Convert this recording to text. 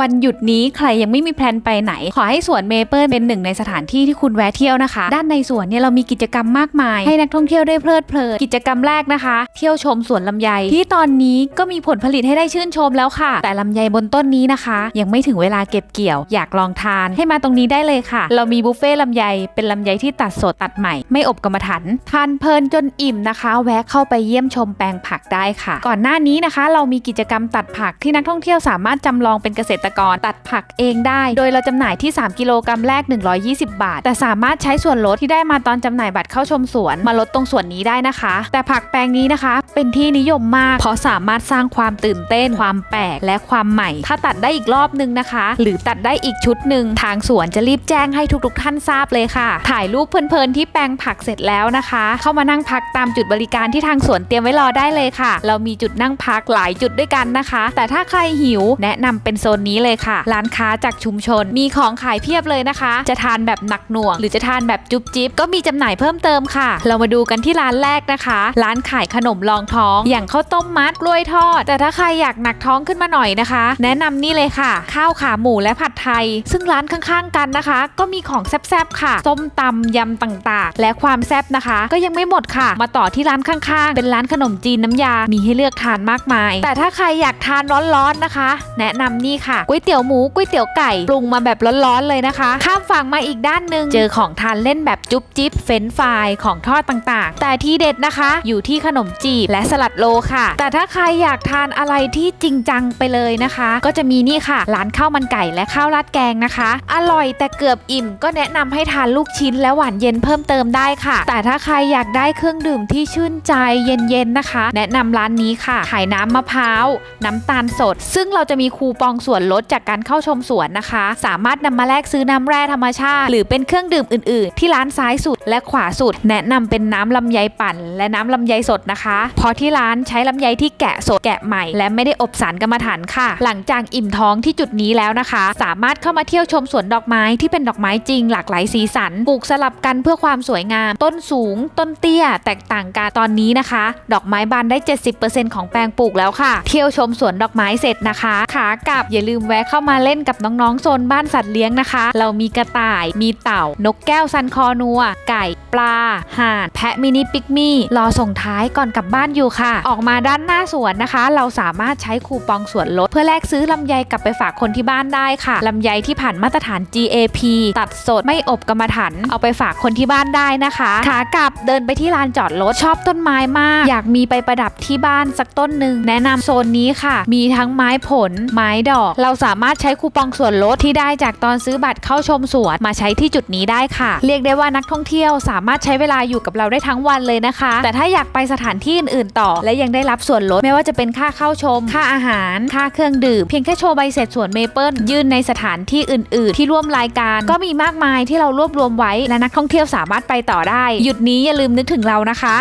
วันหยุดนี้ใครยังไม่มีแพลนไปไหน ขอให้สวนเมเปิลเป็นหนึ่งในสถานที่ที่คุณแวะเที่ยวนะคะ ด้านในสวนเนี่ยเรามีกิจกรรมมากมาย ให้นักท่องเที่ยวได้เพลิดเพลินกิจกรรมแรกนะคะ เที่ยวชมสวนลำไยที่ตอนนี้ก็มีผลผลิตให้ได้ชื่นชมแล้วค่ะ แต่ลำไยบนต้นนี้นะคะ ยังไม่ถึงเวลาเก็บเกี่ยว อยากลองทานให้มาตรงนี้ได้เลยค่ะ เรามีบุฟเฟ่ต์ลำไยเป็นลำไยที่ตัดสดตัดใหม่ไม่อบกรรมฐานทานเพลินจนอิ่มนะคะ แวะเข้าไปเยี่ยมชมแปลงผักได้ค่ะ ก่อนหน้านี้นะคะ เรามีกิจกรรมตัดผักที่นักท่องเที่ยวสามารถจำลองเป็นเกษตรกร ตัดผักเองได้ โดยเราจำหน่ายที่ 3 กิโลกรัมแรก 120 บาท แต่สามารถใช้ส่วนลดที่ได้มาตอนจำหน่ายบัตรเข้าชมสวน มาลดตรงส่วนนี้ได้นะคะ แต่ผักแปลงนี้นะคะ เป็นที่นิยมมาก เพราะสามารถสร้างความตื่นเต้น ความแปลกและความใหม่ ถ้าตัดได้อีกรอบนึงนะคะ หรือตัดได้อีกชุดหนึ่งทางสวนจะรีบแจ้งให้ทุกๆ ท่านทราบเลยค่ะ ถ่ายรูปเพลินๆที่แปลงผักเสร็จแล้วนะคะ เข้ามานั่งพักตามจุดบริการที่ทางสวนเตรียมไว้รอได้เลยค่ะ เรามีจุดนั่งพักหลายจุดด้วยกันนะคะ แต่ถ้าใครหิว แนะนำเป็นโซนนี้เลยค่ะ ร้านค้าจากชุมชน มีของขายเพียบเลยนะคะ จะทานแบบหนักหน่วง หรือจะทานแบบจุ๊บจิ๊บก็มีจำหน่ายเพิ่มเติมค่ะ เรามาดูกันที่ร้านแรกนะคะ ร้านขายขนมรองท้อง อย่างข้าวต้มมัดกล้วยทอด แต่ถ้าใครอยากหนักท้องขึ้นมาหน่อยนะคะ แนะนำนี่เลยค่ะ ข้าวขาหมูและผัดไทย ซึ่งร้านข้างๆกันนะคะ ก็มีของแซ่บๆค่ะส้มตำยำต่างๆ และความแซ่บนะคะ ก็ยังไม่หมดค่ะ มาต่อที่ร้านข้างๆ เป็นร้านขนมจีนน้ำยา มีให้เลือกทานมากมาย แต่ถ้าใครอยากทานร้อนๆนะคะ แนะนำนี่ค่ะก๋วยเตี๋ยวหมูก๋วยเตี๋ยวไก่ปรุงมาแบบร้อนๆเลยนะคะ ข้ามฝั่งมาอีกด้านหนึ่งเจอของทานเล่นแบบจุ๊บจิ๊บเฟนฟรายของทอดต่างๆ แต่ที่เด็ดนะคะ อยู่ที่ขนมจีบและสลัดโลค่ะ แต่ถ้าใครอยากทานอะไรที่จริงจังไปเลยนะคะ ก็จะมีนี่ค่ะ ร้านข้าวมันไก่และข้าวราดแกงนะคะ อร่อยแต่เกือบอิ่ม ก็แนะนำให้ทานลูกชิ้นและหวานเย็นเพิ่มเติมได้ค่ะ แต่ถ้าใครอยากได้เครื่องดื่มที่ชื่นใจเย็นๆนะคะ แนะนำร้านนี้ค่ะขายน้ำมะพร้าวน้ำตาลสด ซึ่งเราจะมีคูปองส่วนลดจากการเข้าชมสวนนะคะ สามารถนำมาแลกซื้อน้ำแร่ธรรมชาติ หรือเป็นเครื่องดื่มอื่น ๆ ที่ร้านซ้ายสุดและขวาสุด แนะนำเป็นน้ำลำไยปั่น และน้ำลำไยสดนะคะเพราะที่ร้านใช้ลำไยที่แกะสดแกะใหม่ และไม่ได้อบสารกรรมฐานค่ะ หลังจากอิ่มท้องที่จุดนี้แล้วนะคะ สามารถเข้ามาเที่ยวชมสวนดอกไม้ที่เป็นดอกไม้จริง หลากหลายสีสันปลูกสลับกันเพื่อความสวยงาม ต้นสูง ต้นเตี้ย แตกต่างกันตอนนี้นะคะ ดอกไม้บานได้ 70%ของแปลงปลูกแล้วค่ะ เที่ยวชมสวนดอกไม้เสร็จนะคะ ขากลับอย่าลืมแวะเข้ามาเล่นกับน้องๆโซนบ้านสัตว์เลี้ยงนะคะ เรามีกระต่าย มีเต่า นกแก้วซันคอนัว ไก่ ปลา ห่าน แพะมินิปิกมี่ รอส่งท้ายก่อนกลับบ้านอยู่ค่ะ ออกมาด้านหน้าสวนนะคะ เราสามารถใช้คูปองส่วนลด เพื่อแลกซื้อลำไยกลับไปฝากคนที่บ้านได้ค่ะ ลำไยที่ผ่านมาตรฐาน GAP ตัดสดไม่อบกรรมฐานเอาไปฝากคนที่บ้านได้นะคะขากลับเดินไปที่ลานจอดรถชอบต้นไม้มาก อยากมีไปประดับที่บ้านสักต้นหนึ่งแนะนำโซนนี้ค่ะ มีทั้งไม้ผล ไม้ดอกเราสามารถใช้คูปองส่วนลดที่ได้จากตอนซื้อบัตรเข้าชมสวนมาใช้ที่จุดนี้ได้ค่ะ เรียกได้ว่านักท่องเที่ยวสามารถใช้เวลาอยู่กับเราได้ทั้งวันเลยนะคะ แต่ถ้าอยากไปสถานที่อื่นๆต่อ และยังได้รับส่วนลดไม่ว่าจะเป็นค่าเข้าชม ค่าอาหาร ค่าเครื่องดื่ม เพียงแค่โชว์ใบเสร็จสวนเมเปิลยื่นในสถานที่อื่น ๆ ที่ร่วมรายการก็มีมากมายที่เรารวบรวมไว้และนักท่องเที่ยวสามารถไปต่อได้ หยุดนี้อย่าลืมนึกถึงเรานะคะ